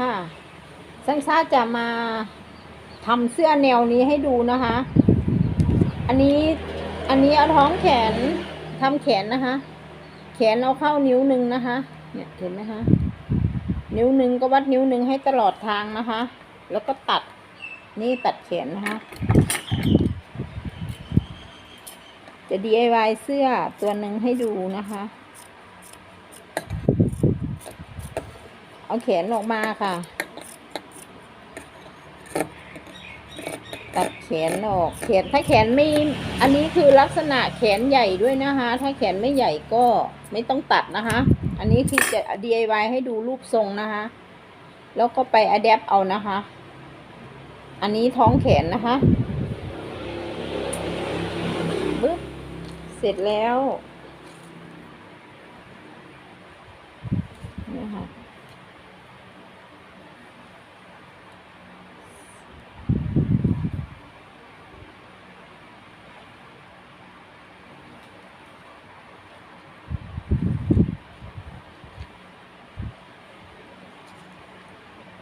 ค่ะซังซ่าจะมาทำเสื้อแนวนี้ให้ดูนะคะ อันนี้อันนี้เอาท้องแขนทำแขนนะคะ แขนเอาเข้านิ้วหนึ่งนะคะ เนี่ยเห็นไหมคะ นิ้วหนึ่งก็วัดนิ้วหนึ่งให้ตลอดทางนะคะ แล้วก็ตัดนี่ตัดแขนนะคะ จะ DIY เสื้อตัวหนึ่งให้ดูนะคะ เอาแขนออกมาค่ะ ตัดแขนออก แขนถ้าแขนไม่ อันนี้คือลักษณะแขนใหญ่ด้วยนะคะ ถ้าแขนไม่ใหญ่ก็ไม่ต้องตัดนะคะ อันนี้คือจะ DIY ให้ดูรูปทรงนะคะ แล้วก็ไป adapt เอานะคะ อันนี้ท้องแขนนะคะบึ๊บเสร็จแล้วนี่ค่ะ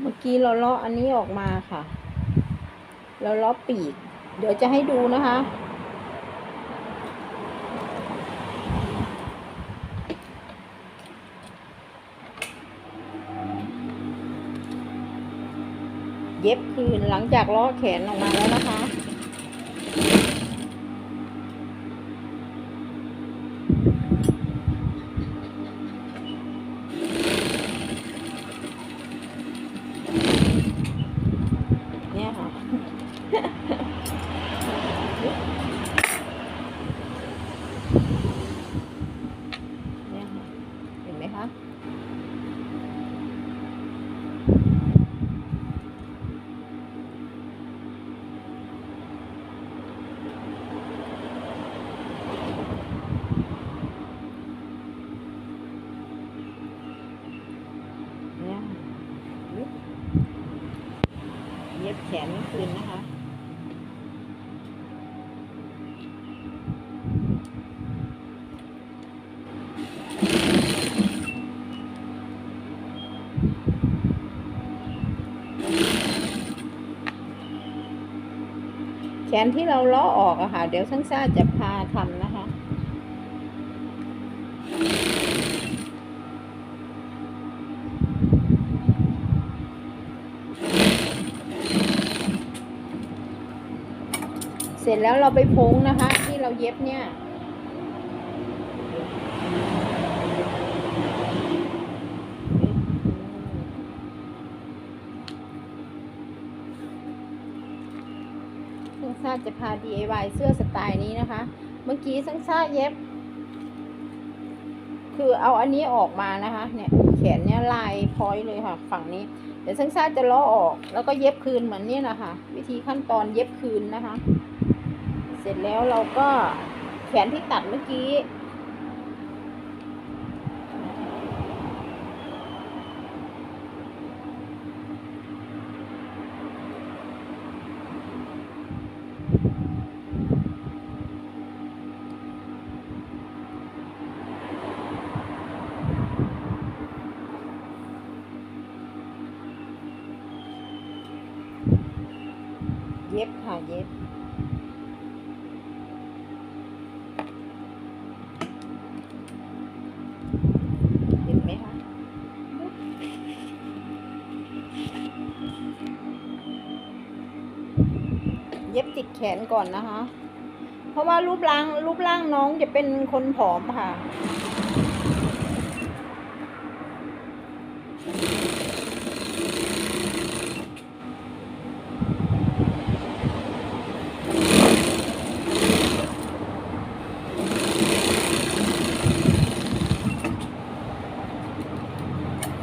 เมื่อกี้เราเลาะอันนี้ออกมาค่ะ เราเลาะปีก เดี๋ยวจะให้ดูนะคะ เย็บคืนหลังจากเลาะแขนออกมาแล้วนะคะ เนี่ยค่ะเห็นไหมคะเนี่ยค่ะเย็บแขนคืนนะคะ แขนที่เราเลาะออกอะค่ะ เดี๋ยวช่างซ่าจะพาทำนะคะ เสร็จแล้วเราไปพ้งนะคะ ที่เราเย็บเนี่ย ซ่าจะพา DIY เสื้อสไตล์นี้นะคะ เมื่อกี้ซังซ่าเย็บ คือเอาอันนี้ออกมานะคะ เนี่ยแขนเนี่ยลายพอยต์เลยค่ะ ฝั่งนี้ เดี๋ยวซังซ่าจะล้อออก แล้วก็เย็บคืนเหมือนนี่นะคะ วิธีขั้นตอนเย็บคืนนะคะ เสร็จแล้วเราก็แขนที่ตัดเมื่อกี้ เย็บค่ะเย็บ นก่อนนะคะ เพราะว่ารูปร่างรูปร่างน้องจะเป็นคนผอมค่ะ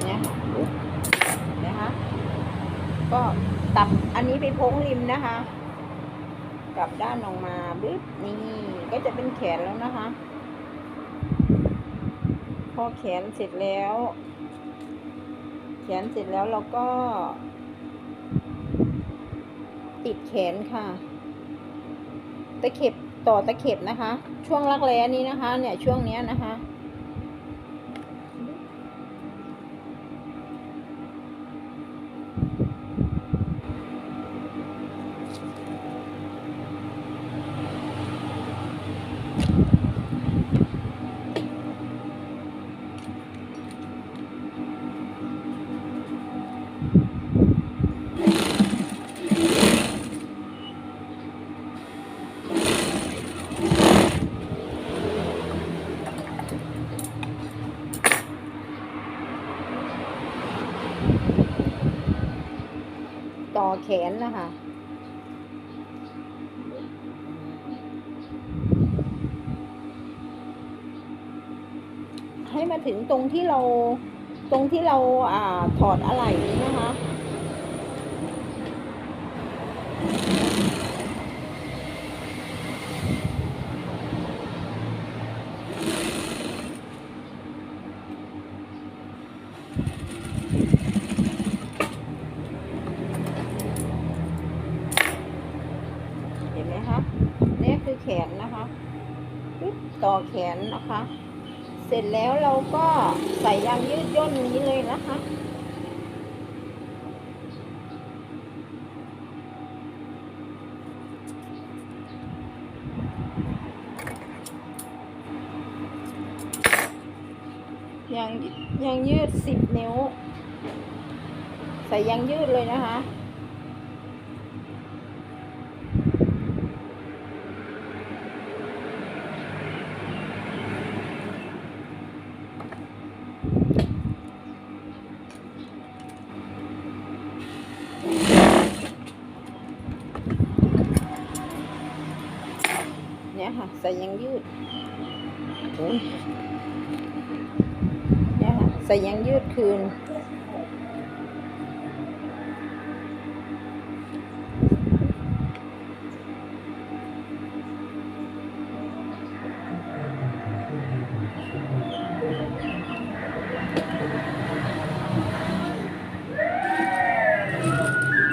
เนี่ยค่ะอุ๊ยนะคะ ก็ตับอันนี้ไปพ้งริมนะคะ กลับด้านออกมาบึ๊บนี่ก็จะเป็นแขนแล้วนะคะ พอแขนเสร็จแล้ว แขนเสร็จแล้วเราก็ ติดแขนค่ะ ตะเข็บต่อตะเข็บนะคะ ช่วงรักแร้นี้นะคะ เนี่ยช่วงเนี้ยนะคะ ต่อแขนนะคะ ถึงตรงที่เราตรงที่เราอ่าถอดอะไหล่นี้นะคะเห็นไหมคะนี่คือแขนนะคะต่อแขนนะคะ เสร็จแล้วเราก็ใส่ยางยืดย่นนี้เลยนะคะยางยางยืดสิบนิ้ว ใส่ยางยืดเลยนะคะ ใส่ยางยืดโอ้ยเนี่ยค่ะใส่ยางยืดคืน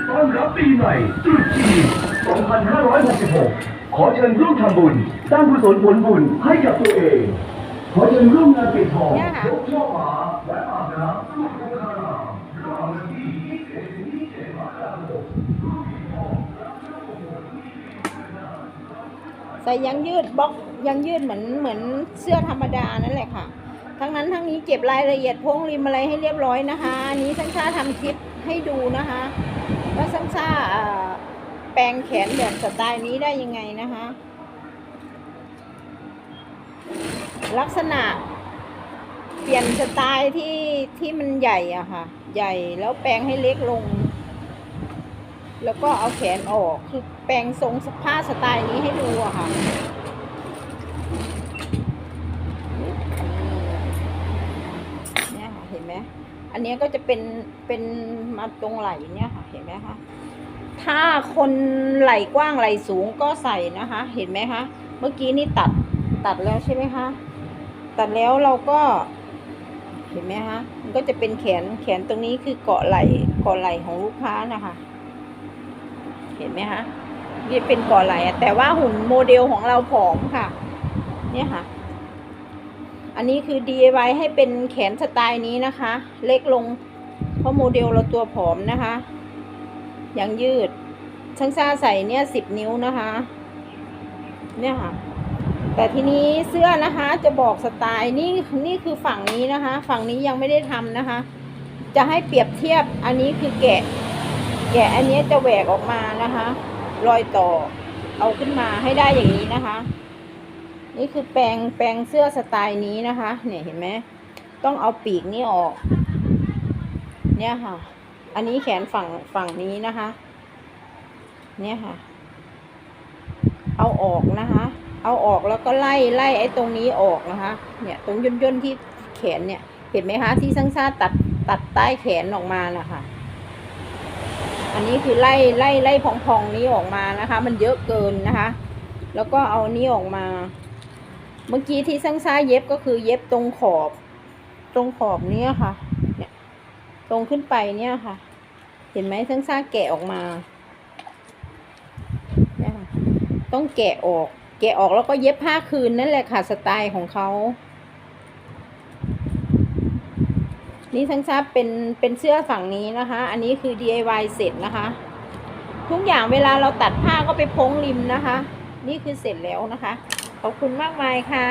ต้อนรับปีใหม่ตรุษจีน2566 ขอเชิญร่วมทำบุญสร้างกุศลผลบุญให้กับตัวเอง ขอเชิญร่วมงานปิดทองยค่ะยกช่อฟ้าและอาบน้ำสู่โคคารามระหว่างวันที่21ถึง27มกราคมใส่ยางยืดบล็อกยางยืดเหมือนเหมือนเสื้อธรรมดานั่นแหละค่ะ ทั้งนั้นทั้งนี้เก็บรายละเอียดพงริมอะไรให้เรียบร้อยนะคะ อันนี้สังชาทำคลิปให้ดูนะคะว่าสังชาเอ่อแป ลงแขนแบบสไตล์นี้ได้ยังไงนะคะ ลักษณะเปลี่ยนสไตล์ที่ที่มันใหญ่อะค่ะ ใหญ่แล้วแปลงให้เล็กลง แล้วก็เอาแขนออกคือแปลงทรงผ้าสไตล์นี้ให้ดูอะค่ะเนี่ยค่ะเห็นไหมอันนี้ก็จะเป็นเป็นมาตรงไหล่เนี่ยค่ะเห็นไหมคะ ถ้าคนไหล่กว้างไหล่สูงก็ใส่นะคะ เห็นไหมคะ เมื่อกี้นี่ตัดตัดแล้วใช่ไหมคะ ตัดแล้วเราก็ เห็นไหมคะมันก็จะเป็นแขนแขนตรงนี้คือเกาะไหล่เกาะไหล่ของลูกค้านะคะ เห็นไหมคะนี่เป็นเกาะไหล่แต่ว่าหุ่นโมเดลของเราผอมค่ะ เนี่ยค่ะ อันนี้คือ DIY ให้เป็นแขนสไตล์นี้นะคะ เล็กลง เพราะโมเดลเราตัวผอมนะคะ ยังยืดช่างซาใส่เนี่ยสิบนิ้วนะคะ เนี่ยค่ะ แต่ทีนี้เสื้อนะคะจะบอกสไตล์นี่นี่คือฝั่งนี้นะคะ ฝั่งนี้ยังไม่ได้ทำนะคะ จะให้เปรียบเทียบอันนี้คือแกะ แกะอันนี้จะแหวกออกมานะคะ รอยต่อเอาขึ้นมาให้ได้อย่างนี้นะคะ นี่คือแปลงแปลงเสื้อสไตล์นี้นะคะ เนี่ยเห็นไหมต้องเอาปีกนี้ออก เนี่ยค่ะ อันนี้แขนฝั่งฝั่งนี้นะคะ เนี่ยค่ะ เอาออกนะคะ เอาออกแล้วก็ไล่ไล่ไอ้ตรงนี้ออกนะคะ เนี่ยตรงย่นย่นที่แขนเนี่ย เห็นไหมคะ ที่ช่างซ่าตัดตัดใต้แขนออกมานะคะอันนี้คือไล่ไล่ไล่พองๆนี้ออกมานะคะ มันเยอะเกินนะคะ แล้วก็เอานี้ออกมา เมื่อกี้ที่ช่างซ่าเย็บก็คือเย็บตรงขอบ ตรงขอบเนี้ยค่ะ ตรงขึ้นไปเนี่ยค่ะ เห็นไหมช่างซ่าแกะออกมาเนี่ยค่ะต้องแกะออก แกะออกแล้วก็เย็บผ้าคืนนั่นแหละค่ะสไตล์ของเขานี่ทั้งทราบเป็นเป็นเสื้อฝั่งนี้นะคะ อันนี้คือ DIY เสร็จนะคะ ทุกอย่างเวลาเราตัดผ้าก็ไปพ้งริมนะคะ นี่คือเสร็จแล้วนะคะ ขอบคุณมากมายค่ะ